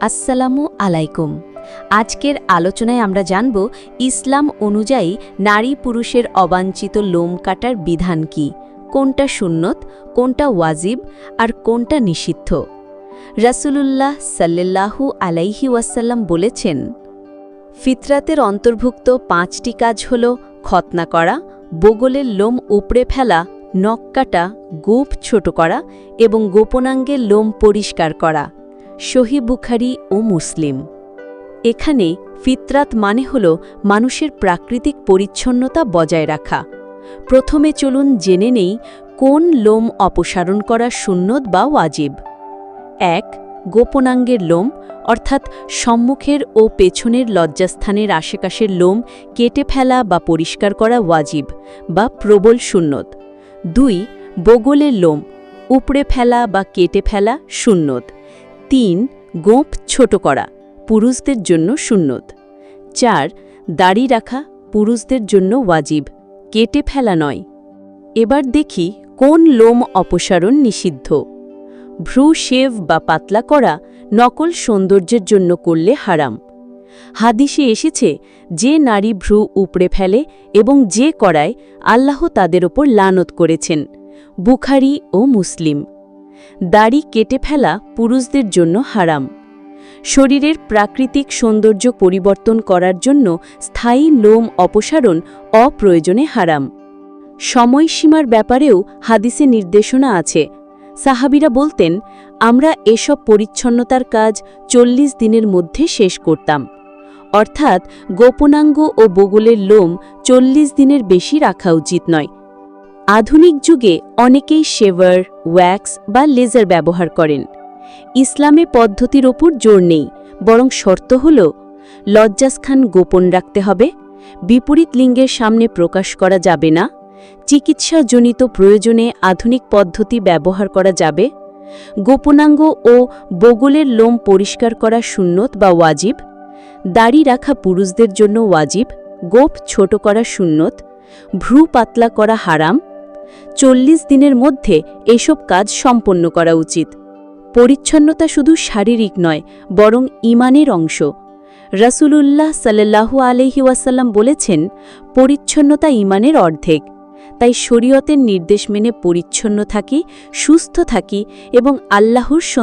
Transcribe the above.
আসসালামু আলাইকুম। আজকের আলোচনায় আমরা জানব ইসলাম অনুযায়ী নারী পুরুষের অবাঞ্ছিত লোম কাটার বিধান কি? কোনটা সুন্নত, কোনটা ওয়াজিব, আর কোনটা নিষিদ্ধ? রাসূলুল্লাহ সাল্লাল্লাহু আলাইহি ওয়াসাল্লাম বলেছেন, ফিতরাতের অন্তর্ভুক্ত পাঁচটি কাজ হল খতনা করা, বগলের লোম উপড়ে ফেলা, নখ কাটা গোপ ছোট করা এবং গোপনাঙ্গের লোম পরিষ্কার করা। সহি বুখারি ও মুসলিম। এখানে ফিতরাত মানে হল মানুষের প্রাকৃতিক পরিচ্ছন্নতা বজায় রাখা। প্রথমে চলুন জেনে নেই কোন লোম অপসারণ করা সুন্নত বা ওয়াজিব। এক, গোপনাঙ্গের লোম, অর্থাৎ সম্মুখের ও পেছনের লজ্জাস্থানের আশেপাশের লোম কেটে ফেলা বা পরিষ্কার করা ওয়াজিব বা প্রবল সুন্নত। দুই, বগলের লোম, উপড়ে ফেলা বা কেটে ফেলা সুন্নত। তিন গোঁপ ছোট করা, পুরুষদের জন্য সুন্নত। চার, দাড়ি রাখা, পুরুষদের জন্য ওয়াজিব, কেটে ফেলা নয়। এবার দেখি কোন লোম অপসারণ নিষিদ্ধ। ভ্রু শেভ বা পাতলা করা, নকল সৌন্দর্যের জন্য করলে হারাম। হাদিসে এসেছে, যে নারী ভ্রু উপড়ে ফেলে এবং যে করায়, আল্লাহ তাদের ওপর লানত করেছেন, বুখারি ও মুসলিম। দাড়ি কেটে ফেলা পুরুষদের জন্য হারাম। শরীরের প্রাকৃতিক সৌন্দর্য পরিবর্তন করার জন্য স্থায়ী লোম অপসারণ অপ্রয়োজনে হারাম। সময়সীমার ব্যাপারেও হাদিসে নির্দেশনা আছে। সাহাবিরা বলতেন, আমরা এসব পরিচ্ছন্নতার কাজ চল্লিশ দিনের মধ্যে শেষ করতাম। অর্থাৎ গোপনাঙ্গ ও বগলের লোম চল্লিশ দিনের বেশি রাখা উচিত নয়। আধুনিক যুগে অনেকেই শেভার, ওয়্যাক্স বা লেজার ব্যবহার করেন। ইসলামে পদ্ধতির ওপর জোর নেই, বরং শর্ত হল, লজ্জাস্থান গোপন রাখতে হবে, বিপরীত লিঙ্গের সামনে প্রকাশ করা যাবে না, চিকিৎসাজনিত প্রয়োজনে আধুনিক পদ্ধতি ব্যবহার করা যাবে, গোপনাঙ্গ ও বগলের লোম পরিষ্কার করা সুন্নত বা ওয়াজিব, দাড়ি রাখা পুরুষদের জন্য ওয়াজিব গোপ ছোট করা সুন্নত, ভ্রু পাতলা করা হারাম চল্লিশ দিনের মধ্যে এসব কাজ সম্পন্ন করা উচিত। পরিচ্ছন্নতা শুধু শারীরিক নয়, বরং ইমানের অংশ। রাসূলুল্লাহ সাল্লাল্লাহু আলহি ওয়াসাল্লাম বলেছেন, পরিচ্ছন্নতা ইমানের অর্ধেক। তাই শরীয়তের নির্দেশ মেনে পরিচ্ছন্ন থাকি, সুস্থ থাকি এবং আল্লাহর